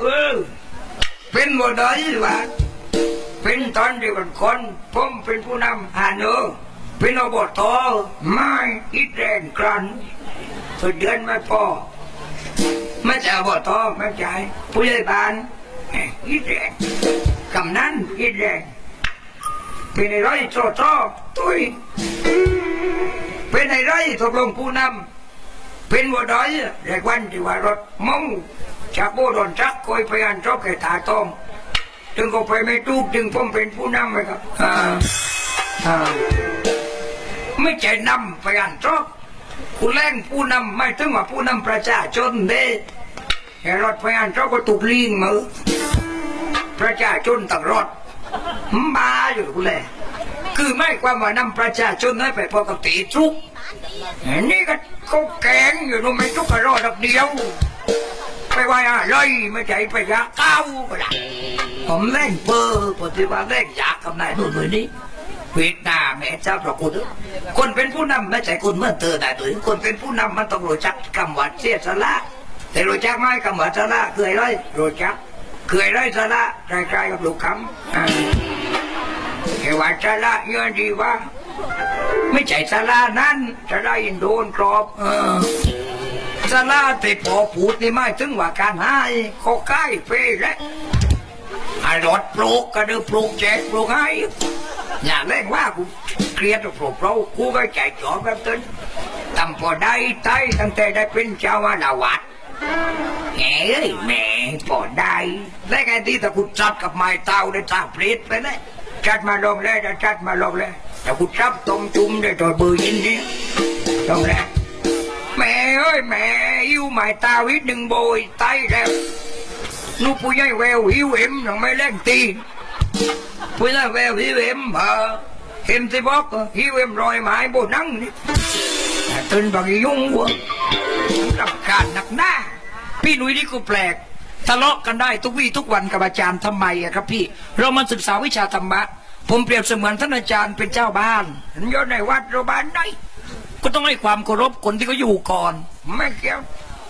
เออเป็นบ่ได้วะเป็นตอนเดียวกันคนผมเป็นผู้นำฮานอเป็นอบตไม่อิดแรงกรันเพื่อเดือนไม่พอไม่ใช่อบตไม่ใช่ผู้ใหญ่บ้านอิดแรงกำนันอิดแรงเป็นไอ้ไรโตโตตุยเป็นไอ้ไรตกลงผู้นำ เป็นวัวดอยเรียกวันที่ว่ารถมงจากโบโดนจักคอยพยานจบแก่ตาตองถึงก็ไปไม่ถูกถึงผมเป็นผู้นำไหมครับอ่าอ่าไม่ใช่นำพยานจบคุณแรงผู้นำไม่ถึงว่าผู้นำประชาชนเด้ไอ้รถพยานจบก็ถูกลิงมือประชาชนต่างรถบ้าอยู่คุณแลคือไม่ความว่านำประชาชนให้ไปพอกับตีทุกอันนี้ ก็เขาแกงอยู่นู่นไม่ทุกกระรอดอกเดียว ไปว่าอะไรไม่ใช่ไปยาเก้าก็ได้ผมเล่นเปอร์ปฏิวัติเล่นยากับนายนู่นเลยนี่เวียดนามแม่เจ้าพระคุณคนเป็นผู้นำไม่ใช่คนเมื่อเธอนายตัวคนเป็นผู้นำมันต้องรู้จักคำว่าเสียสละแต่รู้จักไหมคำว่าสละเคยไรรู้จักเคยไรสละคล้ๆกับลูกคำอ่าแค่ว่าสละเยอะดีว่า ไม่ใช่สารานั้นสาราอินโดนกรอบเออสาราแต่พอพูดนี่ไม่ถึงว่าการให้เขาใกล้เฟ่แล้วไอ้รถปลูกก็เดือปลูกแจกปลูกให้อย่าเล่นว่ากูเครียดปลูกเรากูก็ใจจอแบบตึนตำพอได้ไตตั้งแต่ได้เป็นเจ้าว่าละวัดแหมเอ้ยแหม่พอได้แล้วไงที่ตะกุดจัดกับไม้เต้าได้ตาเปรตไปเลยจัดมาลงเลยจะจัดมาลงเลย แต่กูจับตรงจุ่มได้ตัวเบอร์ยินนี่ตรงแรกแม่เอ้ยแม่หิวหมายตาวิดหนึ่งโบยไตแล้วนูผู้ใหญ่แววหิวเอ็มยังไม่เล่นตีผู้ใหญ่แววหิวเอ็มเออเห็นสิบอกหิวเอ็มรอยไม้โบนังนี่แต่ตื่นบางยุ่งวะรำคาญหนักหน้า พี่หนุ่ยนี่ก็แปลกทะเลาะกันได้ทุกวี่ทุกวันกับอาจารย์ทำไมอะครับพี่ เรามาศึกษาวิชาธรรมะ ผมเปรียบเสมือนท่านอาจารย์เป็นเจ้าบ้านโยนในวัดโรงบ้านได้ก็ต้องให้ความเคารพคนที่เขาอยู่ก่อน ไม่เกี่ยว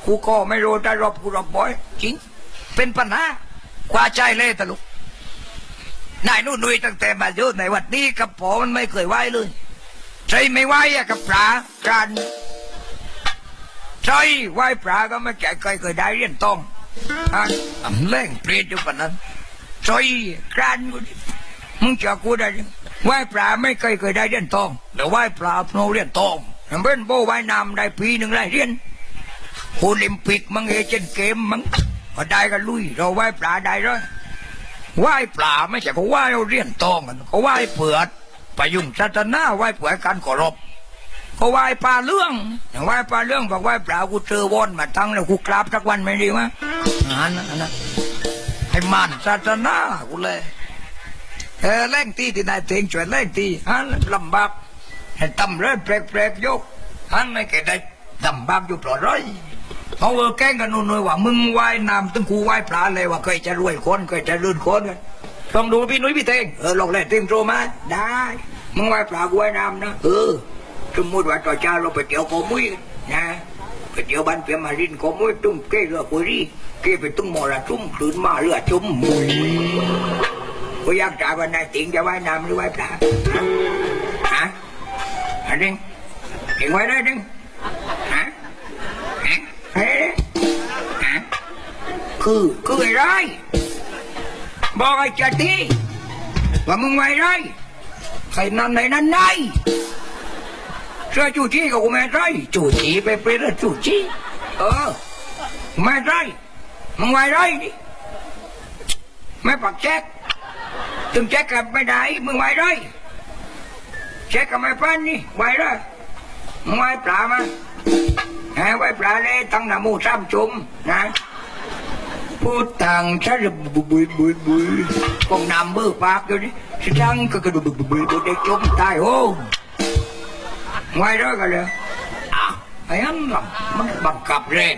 กูก็ไม่รู้ได้รบกูรบบ่อยจริง เป็นปัญหากว่าใจเลยตะลุกนายนู่นนุยตั้งแต่มาอยู่ในวัดนี้กับผมมันไม่เคยไหวเลยใจไม่ไหวอะกับปลากันใจไหวปลาก็ไม่แก่เคยเคยได้เรียนต้องอะอำแรงเปรียดอยู่ปานนั้นใจกรานกูดิ มึงจะกูได้ยังไหว้ปลาไม่เคยเคยได้เรียนทองแต่ไหว้ปลาโนเรียนทองมันเป็นโบว่ายน้ำได้ปีหนึ่งได้เรียนโอลิมปิกมังเอเจนเกมมังก็ได้กันลุย เราไหว้ปลาได้เลยไหว้ปลาไม่ใช่เขาไหว้เราเรียนทองกันเขาไหว้เผือดประยุงศาสนาไหว้เผือดการเคารพเขาไหว้ปลาเรื่องอย่างไหว้ปลาเรื่องบอกไหว้ปลากูเจอวอนมาตั้งแล้วกูกราบสักวันไม่ดีมั้ยอันนั้นอันนั้นให้มันศาสนากูเลย เออแรงตีที่นายเตงช่วยแรงตีฮันลำบากให้ตำเรื่อแปลกๆยกฮันไม่แก่ได้ลำบากอยู่ปลอดร้อยเขาเออแกล้งกันนู่นๆว่ามึงว่ายน้ำตึงกูว่ายปลาเลยว่าเคยจะรวยคนเคยจะลื่นคนกันลองดูพี่นุ้ยพี่เตงเออลองเล่นเตงโตมาได้ มึงว่ายปลากูว่ายน้ำนะเออสมมติว่าต่อเช้าเราไปเที่ยวโกมุยนะไปเที่ยวบ้านเพียมารินโกมุยตุ้มเก้เรือกุรีเก้ไปตุ้มมอระตุ้มคลื่นมาเรือจุ่มมุย กูอยากถามว่านายติงจะว่ายน้ำหรือว่ายปลาฮะอันนี้ติงว่ายได้ดึงฮะฮะเฮ้ฮะคือคืออะไรบอกไอ้เจาตีว่ามึงไว่ายได้ใครนั่นไหนนั่นไหนเสื้อจูจี้กับกูไม่ได้จูจี้ไปเปรี้ยจูจี้เออไม่ได้มึงไว่ายได้ดิไม่ปักแจ๊ก ถึงแจ็คกับไม่ได้มึงไหวได้แจ็คกับไม่ปั้นนี่ไหวได้มึงไหวปลามาแหมไหวปลาเลยตั้งหน้ามูซ้ำจุ่มนะพูดต่างชาติบุยบุยบุยบุยกองนำเบื่อปากอยู่นี่สิจังก็กระดูบุยบุยบุยได้จุ่มตายโอ้ไหวได้กันเลยอะไอ้ยันลำมันบังคับเร่ง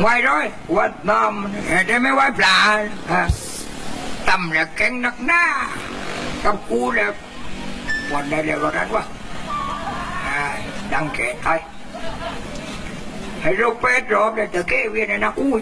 ไหวได้วัดน้ำแต่ไม่ไหวปลาฮะ ตำเนี่ยแกงนักหน้ากับกูเนี่ยวันได้เลยกว่านั้นวะดังแก่ไทยให้เราเป็ดรอบเนี่ยตะเกียเวียนนนักอุ้ย